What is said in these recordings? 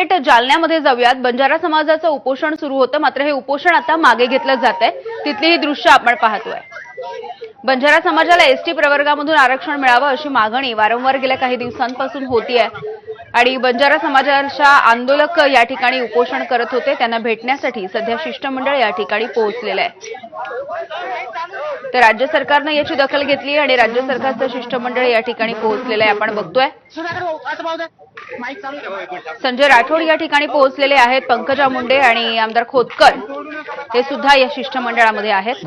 थेट जालन्यामध्ये जाऊयात. बंजारा समाजाचं उपोषण सुरू होतं मात्र हे उपोषण आता मागे घेतलं जात आहे तिथली ही दृश्य आपण पाहतोय. बंजारा समाजाला एसटी प्रवर्गामधून आरक्षण मिळावं अशी मागणी वारंवार गेल्या काही दिवसांपासून होती आहे आणि बंजारा समाजाच्या आंदोलक या ठिकाणी उपोषण करत होते. त्यांना भेटण्यासाठी सध्या शिष्टमंडळ या ठिकाणी पोहोचलेलं आहे. तर राज्य सरकारनं याची दखल घेतली आणि राज्य सरकारचं शिष्टमंडळ या ठिकाणी पोहोचलेलं आहे. आपण बघतोय. संजय राठोड या ठिकाणी पोहोचलेले आहेत. पंकजा मुंडे आणि आमदार खोतकर हे सुद्धा या शिष्टमंडळामध्ये आहेत.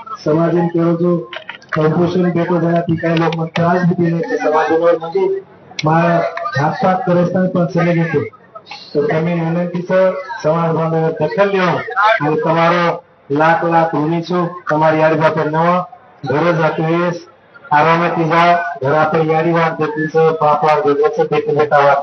સમાજને કેવો છો કન્ફ્યુઝન બેટો જેનાથી કઈ લોક મને ત્રાસ બી નહીં છે સમાજનો म्हणजे મારા જાતપાત કરસ્તાન પણ સમજ હતું તો તમે વિનંતી છે સમાજ બાંધવ દખલ લેવો અને તમારો લાખ લાખ ઋણી છું તમારી યારી બાપે નવા ઘરે જતું વેસ આરામેથી જાઓ ઘર આપણે યારી વાત દેખી છે પાપ વાર દેખે છે બેટી બેટા વાત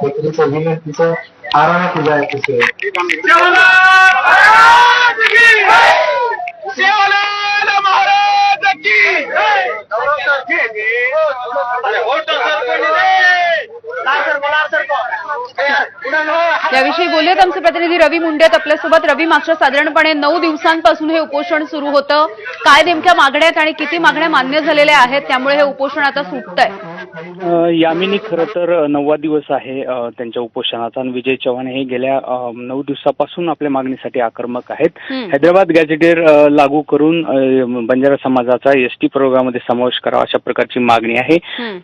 Yeah. याविषयी बोलूयात आमचे प्रतिनिधी रवी मुंडे. आहेत आपल्यासोबत रवी मागच्या साधारणपणे नऊ दिवसांपासून हे उपोषण सुरू होतं. काय नेमक्या मागण्या आहेत आणि किती मागण्या मान्य झालेल्या आहेत? त्यामुळे हे उपोषण आता सुटतंय. अ, यामिनी खरं तर नववा दिवस आहे त्यांच्या उपोषणाचा. आणि विजय चव्हाण हे गेल्या नऊ दिवसापासून आपल्या मागणीसाठी आक्रमक आहेत. हैदराबाद गॅझेटेर अ, लागू करून बंजारा समाजाचा एस टी प्रोग्राममध्ये समावेश करावा अशा प्रकारची मागणी आहे.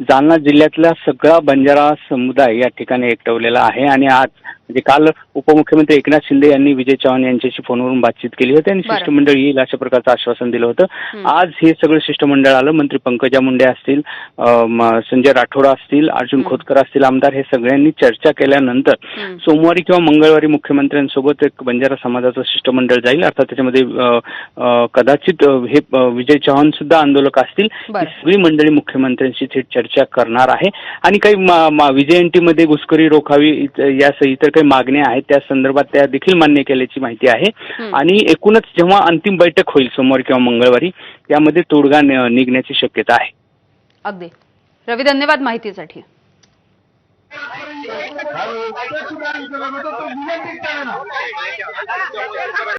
जालना जिल्ह्यातला सगळा बंजारा समुदाय या ठिकाणी एकटवलेला आहे. आणि आज म्हणजे काल उपमुख्यमंत्री एकनाथ शिंदे यांनी विजय चव्हाण यांच्याशी फोनवरून बातचीत केली होती आणि. शिष्टमंडळ येईल अशा प्रकारचं आश्वासन दिलं होतं. आज हे सगळं शिष्टमंडळ आलं मंत्री पंकजा मुंडे असतील संजय राठोड असतील अर्जुन. खोतकर असतील आमदार हे सगळ्यांनी चर्चा केल्यानंतर. सोमवारी किंवा मंगळवारी मुख्यमंत्र्यांसोबत एक बंजारा समाजाचं शिष्टमंडळ जाईल अर्थात त्याच्यामध्ये कदाचित हे विजय चव्हाण सुद्धा आंदोलक असतील. ही सगळी मंडळी मुख्यमंत्र्यांशी थेट चर्चा करणार आहे आणि काही विजयंतीमध्ये घुसखोरी रोखावी यासह इतर काही मागण्या आहेत त्या संदर्भात त्या देखील मान्य केल्याची माहिती आहे. हं. आणि एकूणच जेव्हा अंतिम बैठक होईल सोमवारी किंवा मंगळवारी त्यामध्ये तोडगा निघण्याची शक्यता आहे. अगदी. रवी धन्यवाद माहितीसाठी.